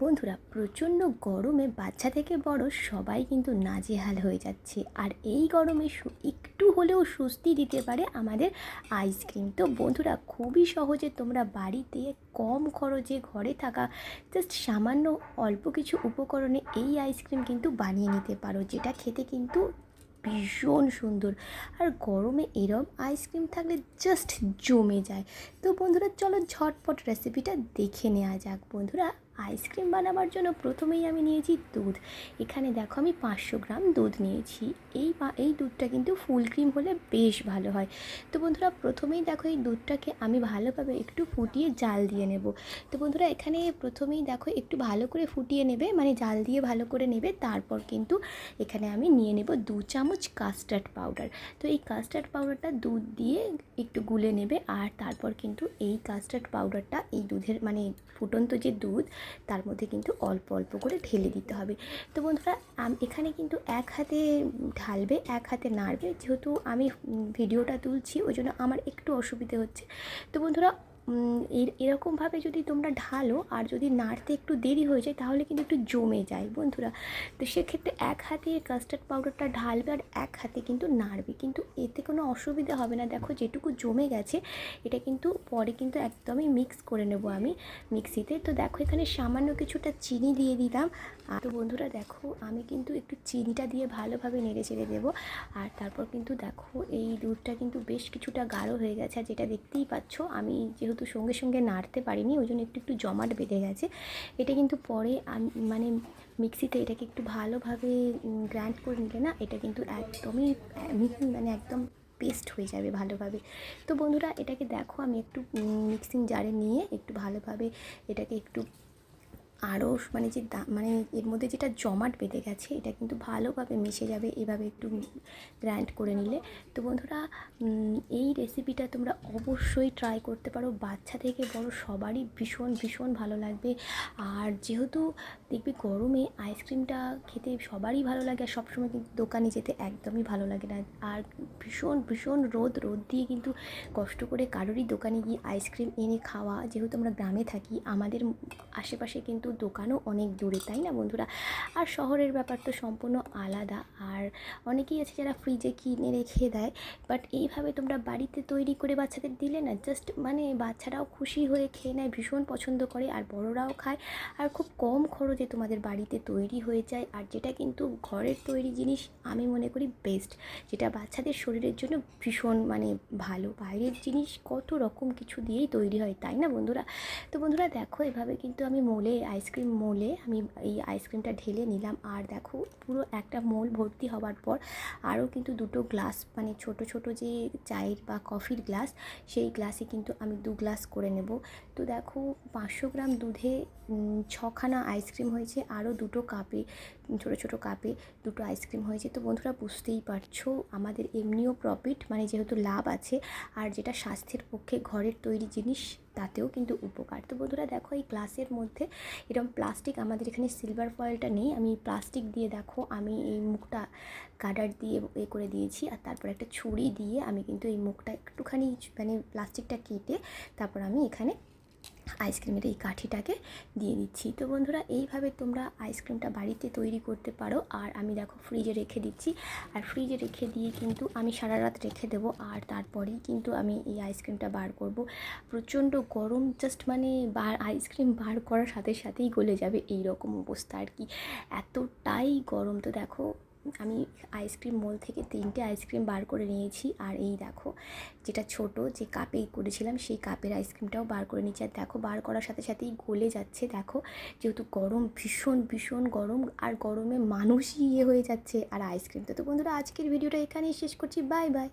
বন্ধুরা, প্রচণ্ড গরমে বাচ্চা থেকে বড় সবাই কিন্তু নাজেহাল হয়ে যাচ্ছে। আর এই গরমে একটু হলেও স্বস্তি দিতে পারে আমাদের আইসক্রিম তো বন্ধুরা, খুবই সহজে তোমরা বাড়িতে কম খরচে ঘরে থাকা জাস্ট সামান্য অল্প কিছু উপকরণে এই আইসক্রিম কিন্তু বানিয়ে নিতে পারো, যেটা খেতে কিন্তু ভীষণ সুন্দর। আর গরমে এরম আইসক্রিম থাকলে জাস্ট জমে যায়। তো বন্ধুরা, চলো ঝটপট রেসিপিটা দেখে নেওয়া যাক। বন্ধুরা আইসক্রিম বানাবার জন্য প্রথমেই আমি নিয়েছি দুধ। এখানে দেখো আমি পাঁচশো গ্রাম দুধ নিয়েছি। এই এই দুধটা কিন্তু ফুল ক্রিম হলে বেশ ভালো হয়। তো বন্ধুরা, প্রথমেই দেখো এই দুধটাকে আমি ভালোভাবে একটু ফুটিয়ে জাল দিয়ে নেব। তো বন্ধুরা, এখানে প্রথমেই দেখো একটু ভালো করে ফুটিয়ে নেবে মানে জাল দিয়ে ভালো করে নেবে। তারপর কিন্তু এখানে আমি নিয়ে নেব দু চামচ কাস্টার্ড পাউডার। তো এই কাস্টার্ড পাউডারটা দুধ দিয়ে একটু গুলে নেবে। আর তারপর কিন্তু এই কাস্টার্ড পাউডারটা এই দুধের মানে ফুটন্ত যে দুধ তার মধ্যে কিন্তু অল্প অল্প করে ঢেলে দিতে হবে। তো বন্ধুরা এখানে কিন্তু এক হাতে ঢালবে, এক হাতে নাড়বে। যেহেতু আমি ভিডিওটা তুলছি, ওই জন্য আমার একটু অসুবিধে হচ্ছে। তো বন্ধুরা এরকমভাবে যদি তোমরা ঢালো আর যদি নাড়তে একটু দেরি হয়ে যায় তাহলে কিন্তু একটু জমে যায় বন্ধুরা। তো সেক্ষেত্রে এক হাতে কাস্টার্ড পাউডারটা ঢালবে আর এক হাতে কিন্তু নাড়বে। কিন্তু এতে কোনো অসুবিধা হবে না। দেখো যেটুকু জমে গেছে, এটা কিন্তু পরে কিন্তু একদমই মিক্স করে নেব আমি মিক্সিতে তো দেখো এখানে সামান্য কিছুটা চিনি দিয়ে দিলাম। আর তো বন্ধুরা দেখো আমি কিন্তু একটু চিনিটা দিয়ে ভালোভাবে নেড়ে চেড়ে দেবো। আর তারপর কিন্তু দেখো এই দুধটা কিন্তু বেশ কিছুটা গাঢ় হয়ে গেছে। আর যেটা দেখতেই পাচ্ছ, আমি যেহেতু সঙ্গে সঙ্গে নাড়তে পারিনি, ওই জন্য একটু একটু জমাট বেঁধে গেছে। এটা কিন্তু পরে মানে মিক্সিতে এটাকে একটু ভালোভাবে গ্রাইন্ড করে নিলে না, এটা কিন্তু একদমই মানে একদম পেস্ট হয়ে যাবে ভালোভাবে। তো বন্ধুরা, এটাকে দেখো, আমি একটু মিক্সিং জারে নিয়ে একটু ভালোভাবে এটাকে একটু আরও মানে যে দা- মানে এর মধ্যে যেটা জমাট বেঁধে গেছে, এটা কিন্তু ভালোভাবে মিশে যাবে এভাবে একটু গ্র্যান্ড করে নিলে। তো বন্ধুরা এই রেসিপিটা তোমরা অবশ্যই ট্রাই করতে পারো। বাচ্চা থেকে বড় সবারই ভীষণ ভীষণ ভালো লাগবে। আর যেহেতু দেখবে গরমে আইসক্রিমটা খেতে সবারই ভালো লাগে আর সবসময় কিন্তু দোকানে যেতে একদমই ভালো লাগে না। আর ভীষণ ভীষণ রোদ রোদ দিয়ে কিন্তু কষ্ট করে কারোরই দোকানে গিয়ে আইসক্রিম এনে খাওয়া, যেহেতু আমরা গ্রামে থাকি, আমাদের আশেপাশে কিন্তু দোকানও অনেক দূরে, তাই না বন্ধুরা? আর শহরের ব্যাপার তো সম্পূর্ণ আলাদা। আর অনেকেই আছে যারা ফ্রিজে কিনে রেখে দেয় বাট এইভাবে তোমরা বাড়িতে তৈরি করে বাচ্চাদের দিলে না জাস্ট মানে বাচ্চারাও খুশি হয়ে খেয়ে নেয়, ভীষণ পছন্দ করে, আর বড়রাও খায়। আর খুব কম খরচে তোমাদের বাড়িতে তৈরি হয়ে যায় আর যেটা কিন্তু ঘরের তৈরি জিনিস আমি মনে করি বেস্ট যেটা বাচ্চাদের শরীরের জন্য ভীষণ মানে ভালো। বাইরের জিনিস কত রকম কিছু দিয়েই তৈরি হয়, তাই না বন্ধুরা? তো বন্ধুরা দেখো, এভাবে কিন্তু আমি মোলে আইসক্রিম মোলে আমি এই আইসক্রিমটা ঢেলে নিলাম। আর দেখো, পুরো একটা মোল ভর্তি হওয়ার পর আরও কিন্তু দুটো গ্লাস মানে ছোট ছোট যে চায়ের বা কফির গ্লাস সেই গ্লাসে কিন্তু আমি দু গ্লাস করে নেব। তো দেখো, পাঁচশো গ্রাম দুধে ছখানা আইসক্রিম হয়েছে, আরও দুটো কাপে, ছোটো ছোটো কাপে দুটো আইসক্রিম হয়েছে। তো বন্ধুরা, বুঝতেই পারছ, আমাদের এমনিও প্রফিট মানে যেহেতু লাভ আছে, আর যেটা স্বাস্থ্যের পক্ষে ঘরের তৈরি জিনিস, তাতেও কিন্তু উপকার। তো বন্ধুরা, দেখো এই গ্লাসের মধ্যে এরকম প্লাস্টিক আমাদের এখানে সিলভার ফয়েলটা নেই, আমি প্লাস্টিক দিয়ে দেখো, আমি এই মুখটা কাডার দিয়ে এ করে দিয়েছি, আর তারপর একটা ছুরি দিয়ে আমি কিন্তু এই মুখটা একটুখানি মানে প্লাস্টিকটা কেটে, তারপর আমি এখানে আইসক্রিমের এই কাঠিটাকে দিয়ে দিচ্ছি। তো বন্ধুরা, এইভাবে তোমরা আইসক্রিমটা বাড়িতে তৈরি করতে পারো। আর আমি দেখো ফ্রিজে রেখে দিচ্ছি। আর ফ্রিজে রেখে দিয়ে কিন্তু আমি সারা রাত রেখে দেবো। আর তারপরেই কিন্তু আমি এই আইসক্রিমটা বার করব। প্রচণ্ড গরম জাস্ট মানে বার, আইসক্রিম বার করার সাথে সাথেই গলে যাবে এই রকম অবস্থা আর কি। এতটাই গরম। তো দেখো আমি আইসক্রিম মোল থেকে তিনটে আইসক্রিম বার করে নিয়েছি। আর এই দেখো, যেটা ছোট যে কাপে করেছিলাম, সেই কাপের আইসক্রিমটাও বার করে নিয়েছি। আর দেখো, বার করার সাথে সাথেই গলে যাচ্ছে। দেখো, যেহেতু গরম, ভীষণ ভীষণ গরম, আর গরমে মানুষই ইয়ে হয়ে যাচ্ছে। আর আইসক্রিম তো তো বন্ধুরা, আজকের ভিডিওটা এখানেই শেষ করছি। Bye bye